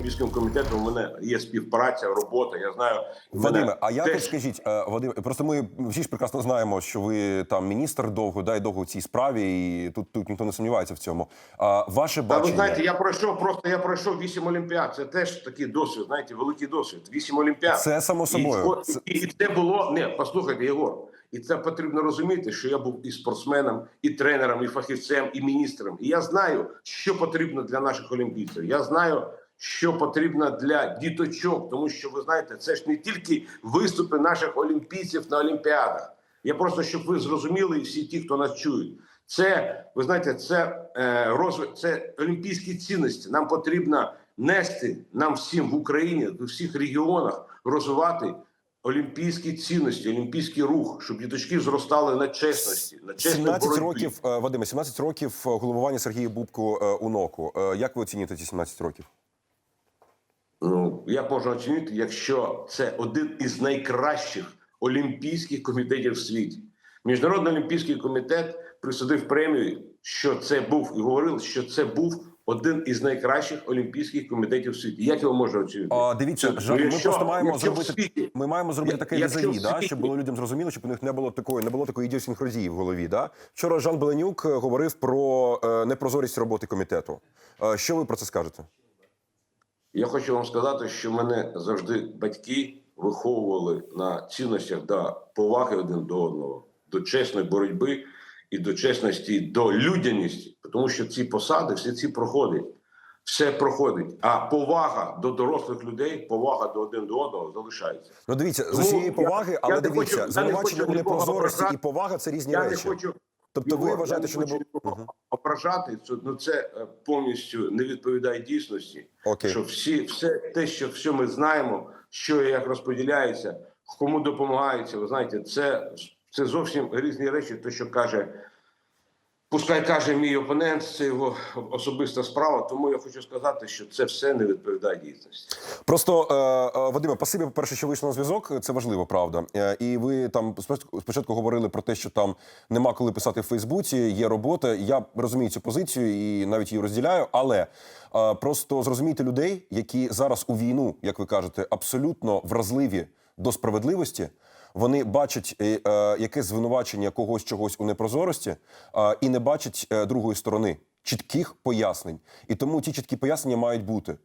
Олімпійським комітетом у мене є співпраця, робота. Я знаю в мене а як теж- скажіть, е, Вадим, просто ми всі ж прекрасно знаємо, що ви там міністр довго, да, і довго в цій справі, і тут, тут ніхто не сумнівається в цьому. А ваше Та ви знаєте, я пройшов просто я пройшов вісім олімпіад. Це теж такий досвід, знаєте, великий досвід. Вісім олімпіад. Це само собою. от- Це- і, і це було не послухайте, Єгор. І це потрібно розуміти, що я був і спортсменом, і тренером, і фахівцем, і міністром. І я знаю, що потрібно для наших олімпійців. Я знаю, що потрібно для діточок, тому що ви знаєте, це ж не тільки виступи наших олімпійців на олімпіадах. Я просто щоб ви зрозуміли, і всі ті, хто нас чують. Це ви знаєте, це е, розвиток, це олімпійські цінності. Нам потрібно нести нам всім в Україні, в усіх регіонах розвивати олімпійські цінності, олімпійський рух, щоб діточки зростали на чесності, на чесній 17 боротьбі. років, е, Вадиме, 17 років е, головування Сергія Бубку е, у НОКу. Як ви оцінюєте ці 17 років? Ну як можна оцінити, якщо це один із найкращих олімпійських комітетів в світі? Міжнародний олімпійський комітет присудив премію, що це був і говорив, що це був один із найкращих олімпійських комітетів в світі. Як його можна оцінити? А, дивіться, Це- ми якщо- просто маємо зробити світі- ми маємо зробити Я- таке якщо візаві, в да, щоб було людям зрозуміло, щоб у них не було такої, не було такої ідіосінхрозії в голові. Да? Вчора Жан Беленюк е, говорив про е, непрозорість роботи комітету. Що ви про це скажете? Я хочу вам сказати, що мене завжди батьки виховували на цінностях до поваги один до одного, до чесної боротьби і до чесності, до людяності, тому що ці посади, всі ці проходять, все проходить. А повага до дорослих людей, повага до один до одного залишається. Ну дивіться, з усієї поваги, але дивіться, я не звинувачення у непрозорості і повага це різні Я не хочу Тобто ви Єгор, вважаєте, що не було. угу. ображати, ну це е, повністю не відповідає дійсності. Окей. Що всі, все те, що все ми знаємо, що і як розподіляється, кому допомагається. Ви знаєте, це, це зовсім різні речі. Те, що каже, пускай каже мій опонент, це його особиста справа. Тому я хочу сказати, що це все не відповідає дійсності. Просто е, е, Вадиме, спасибі, по-перше, що вийшли на зв'язок. Це важливо, правда. Е, і ви там спочатку говорили про те, що там нема коли писати в Фейсбуці, є робота. Я розумію цю позицію і навіть її розділяю. Але е, просто зрозумійте людей, які зараз у війну, як ви кажете, абсолютно вразливі до справедливості. Вони бачать е, е, звинувачення когось чогось у непрозорості і не бачать е, другої сторони чітких пояснень. І тому ті чіткі пояснення мають бути.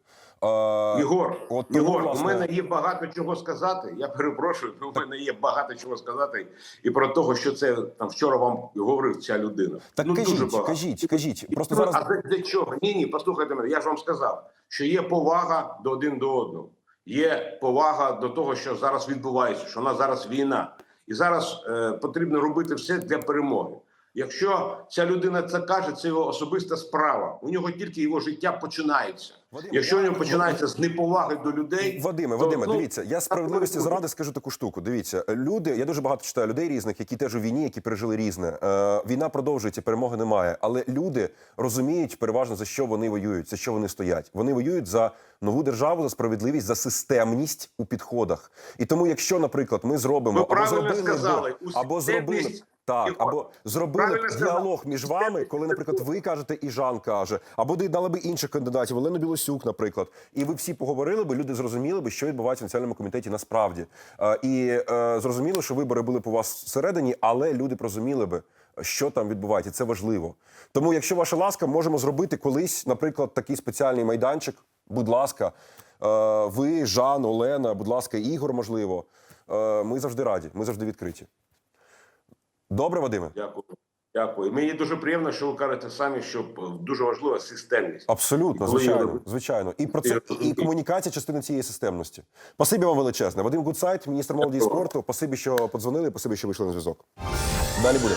Єгор, от Єгор, власне- у мене є багато чого сказати. Я перепрошую, у мене є багато чого сказати і про того, що це там вчора вам говорив ця людина. Так ну, дуже кажіть, багато. кажіть, кажіть. Просто Ну, зараз А для чого? Ні, ні, послухайте мене. Я ж вам сказав, що є повага до один до одного. Є повага до того, що зараз відбувається, що у нас зараз війна, і зараз е, потрібно робити все для перемоги. Якщо ця людина це каже, це його особиста справа. У нього тільки його життя починається. Вадим, Якщо у нього починається з неповаги до людей, Вадиме, то, Вадиме, ну, дивіться, я справедливості заради скажу таку штуку. Дивіться, люди, я дуже багато читаю людей різних, які теж у війні, які пережили різне. Е, війна продовжується, перемоги немає. Але люди розуміють переважно за що вони воюють, за що вони стоять. Вони воюють за нову державу, за справедливість, за системність у підходах. І тому, якщо, наприклад, ми зробимо Ви або зробили сказали, або зробили так, або зробили сказали. діалог між вами, коли, наприклад, ви кажете, і Жан каже, або дали би інших кандидатів, Олену Білосюк, наприклад, і ви всі поговорили би, люди зрозуміли би, що відбувається в національному комітеті насправді. Е, і е, зрозуміло, що вибори були б у вас всередині, але люди б розуміли би, що там відбувається. Це важливо. Тому, якщо ваша ласка, можемо зробити колись, наприклад, такий спеціальний майданчик. Будь ласка, е, ви, Жан, Олена, будь ласка, Ігор, можливо. Ми завжди раді, ми завжди відкриті. Добре, Вадиме? Дякую. Дякую. Мені дуже приємно, що ви кажете самі, що дуже важлива системність. Абсолютно, І звичайно, звичайно. І про це І- і комунікація частина цієї системності. Спасибі вам величезне. Вадим Гудсайт, міністр молоді і спорту. Спасибі, що подзвонили. Спасибі, що вийшли на зв'язок. Далі буде.